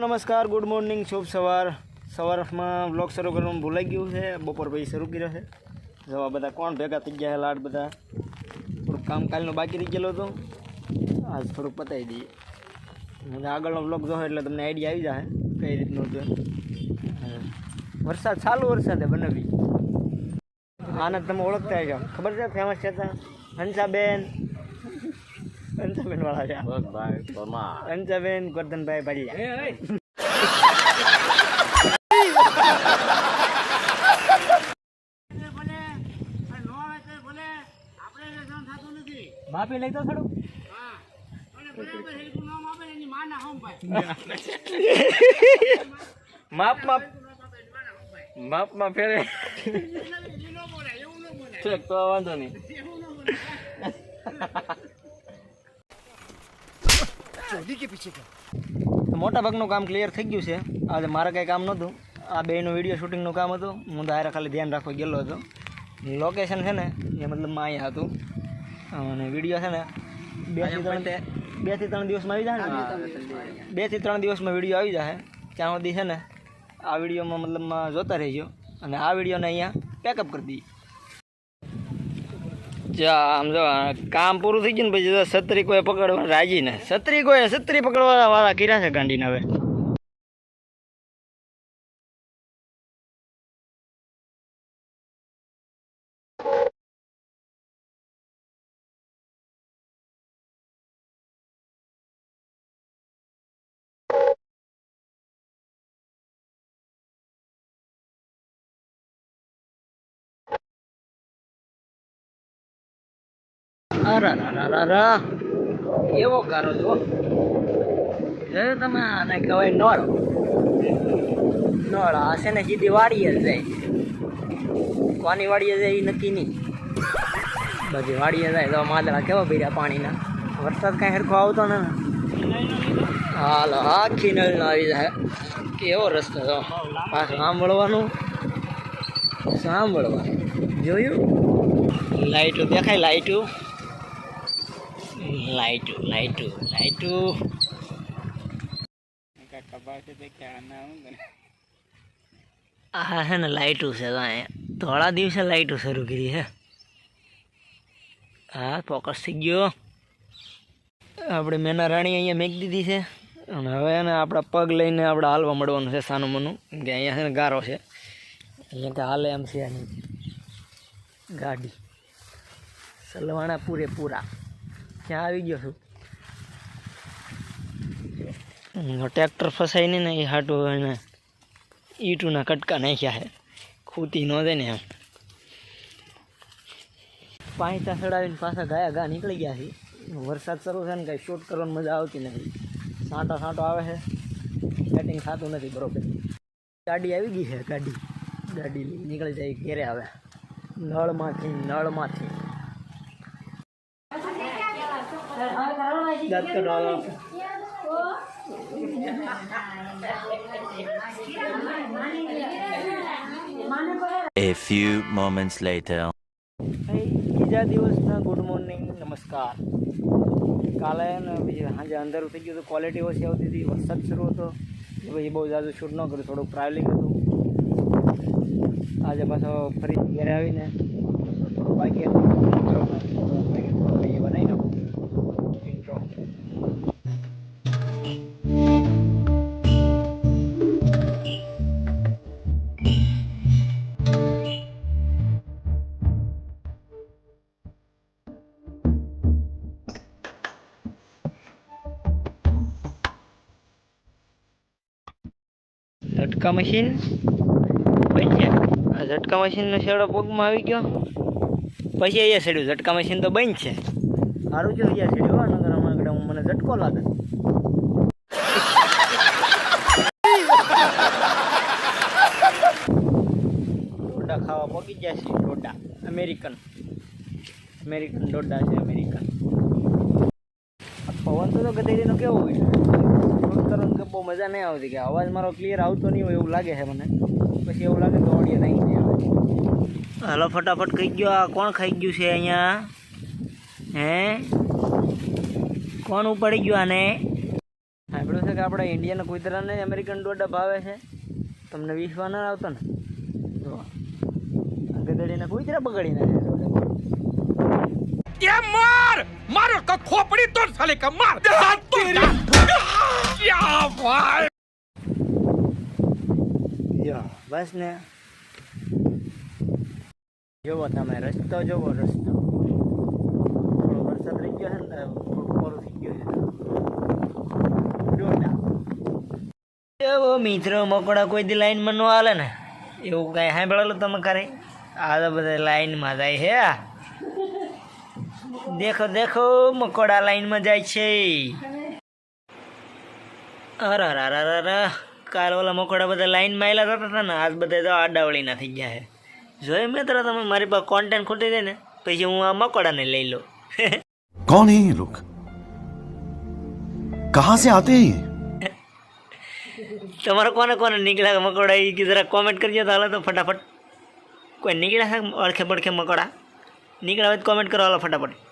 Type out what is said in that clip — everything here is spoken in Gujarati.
નમસ્કાર, ગુડ મોર્નિંગ, શુભ સવાર. સવારમાં બ્લોગ શરૂ કરવાનું ભૂલાઈ ગયું છે. બપોર પછી શરૂ કર્યો છે. જવા બધા કોણ ભેગા થઈ ગયા લાડ બધા? થોડુંક કામ કાલનું બાકી રહી ગયેલું હતું. આજ થોડુંક પતાવી દઈએ. આગળનો બ્લોગ જોવો એટલે તમને આઈડિયા આવી જાય કઈ રીતનું છે. વરસાદ, ચાલુ વરસાદે બનાવી. આને તમે ઓળખતા છો ખબર છે ફેમસ છે હંસાબેન હંસાબેન વાળા છે અંજાબેન ગોરધનભાઈ ભાલિયા માફી લઈ તો થોડું માપ માપ. માપમાં ફેરે. ઠીક તો વાંધો નહીં. મોટા ભાગનું કામ ક્લિયર થઈ ગયું છે. આજે મારે કંઈ કામ નહોતું. આ બેનું વીડિયો શૂટિંગનું કામ હતું. હું દાયરા ખાલી ધ્યાન રાખવા ગયેલો હતો. લોકેશન છે ને એ મતલબમાં અહીંયા હતું. અને વીડિયો છે ને બેથી ત્રણ બેથી ત્રણ દિવસમાં આવી જાય ને? બેથી ત્રણ દિવસમાં વીડિયો આવી જાય ત્યાં સુધી છે ને આ વિડીયોમાં મતલબમાં જોતા રહેજો. અને આ વિડીયોને અહીંયા પેકઅપ કરી દઈએ. જા, આમ જો, કામ પૂરું થઈ ગયું ને પછી છત્રી કોઈ પકડવા રાજી ને છત્રી કોઈ, છત્રી પકડવા વાળા કર્યા છે ગાંડીને હવે. અરારારારા. એવો ગારો જો જો તમે આને કહેવાય નળ. નળ છે ને સીધી વાડીએ જ જાય. કોની વાડીએ જાય એ નક્કી નહીં. બધી વાડીએ જાય તો માદળા કેવા ભીર્યા પાણીના? વરસાદ કાંઈ સરખો આવતો ને હાલો, આખી નળ આવી જાય. કેવો રસ્તો તો આ સાંભળવાનું? સાંભળવાનું. જોયું? લાઈટો દેખાય લાઈટો? લાઈટુ લાઈટુ લાઈટુ. આ છે ને લાઈટુ છે તો અહીંયા. થોડા દિવસે લાઈટુ શરૂ કરી છે હા, ફોકસ થઈ ગયો. આપણે મેના રાણી અહીંયા મેક દીધી છે. અને હવે એને આપણા પગ લઈને આપણે હાલવા મળવાનું છે સાનું મનું. કે અહીંયા છે ને ગારો છે. અહીંયા કે હાલે એમ છે આની ગાડી. સલવાણા પૂરેપૂરા. ક્યાં આવી ગયો છું. ટ્રેક્ટર ફસાઈ નહીં ને એ હાટું એને ઈટુના કટકા નાખ્યા છે. ખૂતી ન દે ને એમ. પાંચતા ચડાવીને પાછા ગાયા ગા નીકળી ગયા છે. વરસાદ શરૂ છે ને કાંઈ શૂટ કરવાની મજા આવતી નથી. સાંટો સાંટો આવે છે. સેટિંગ થતું નથી બરોબર. ગાડી આવી ગઈ છે ગાડી. ગાડી નીકળી જાય ઘેરે આવે નળમાંથી નળમાંથી. દાંત કઢાવો A few moments later. બીજા દિવસના ગુડ મોર્નિંગ નમસ્કાર. કાલે સાંજે અંધારું થઈ ગયું હતું ક્વોલિટી ઓછી આવતી હતી, વરસાદ શરૂ હતો. એ પછી બહુ જાજુ શૂટ ન કર્યું, થોડુંક ટ્રાવેલિંગ હતું. આજે પાછો ફરી ઘરે આવીને બાકી ઝટકા મશીન. બન્યા આ ઝટકા મશીનનો છેડો પગમાં આવી ગયો. પછી અહીંયા છેડ્યું ઝટકા મશીન તો બંધ છે. સારું છે અહીંયા સેડ્યું હો નગર અમારે હું મને ઝટકો લાગે. ડોડા ખાવા પગી ગયા છે, ડોડા. અમેરિકન. અમેરિકન ડોડા છે, અમેરિકન. પવન તો ગધેરીનો કેવો હોય. કરવાનું કે બહુ મજા નહીં આવતી કે અવાજ મારો ક્લિયર આવતો નહીં હોય એવું લાગે છે મને. પછી એવું લાગે તો ઓડિયો નહીં આવે. હાલો ફટાફટ કહી ગયો આ કોણ ખાઈ ગયું છે અહીંયા? હે? કોણ ઉપાડી ગયું આને? સાંભળ્યું છે કે આપણા ઇન્ડિયાના કુતરાને અમેરિકન ડોડા ભાવે છે? તમને વિશ્વા ના આવતો ને? જો આ કુતરા બગાડી નાખે માર માર ક ખોપડી તોડ સાલે ક માર. યા ભાઈ? બસ ને. જોવો તમે રસ્તો જોવો રસ્તો. થોડો વરસાદ રહી ગયો છે ને થોડું થઈ ગયો છે. એવો મિત્રો મકોડા કોઈ દી લાઈનમાં ન આવે ને. એવું કાંઈ સાંભળેલું તમે ખરે? આ તો બધા લાઈનમાં જાય હે દેખો દેખો મકોડા લાઈનમાં જાય છે અરે અરે અરે અરે કાલ ઓલા મકોડા બધા લાઈનમાં આવેલા થતા હતા ને આજ બધા તો આડાવળીના થઈ ગયા છે જોઈ મિત્રો તમે મારી પાસે કોન્ટેન્ટ ખૂટી દે ને પછી હું આ મકોડાને લઈ લઉં कौन है ये लोग कहां से आते हैं ये તમારે કોને કોને નીકળ્યા મકોડા એ જરા કોમેન્ટ કરજો તો હાલો તો ફટાફટ કોઈ નીકળ્યા છે અડખે પડખે મકોડા નીકળ્યા હોય તો કોમેન્ટ કરો હાલો ફટાફટ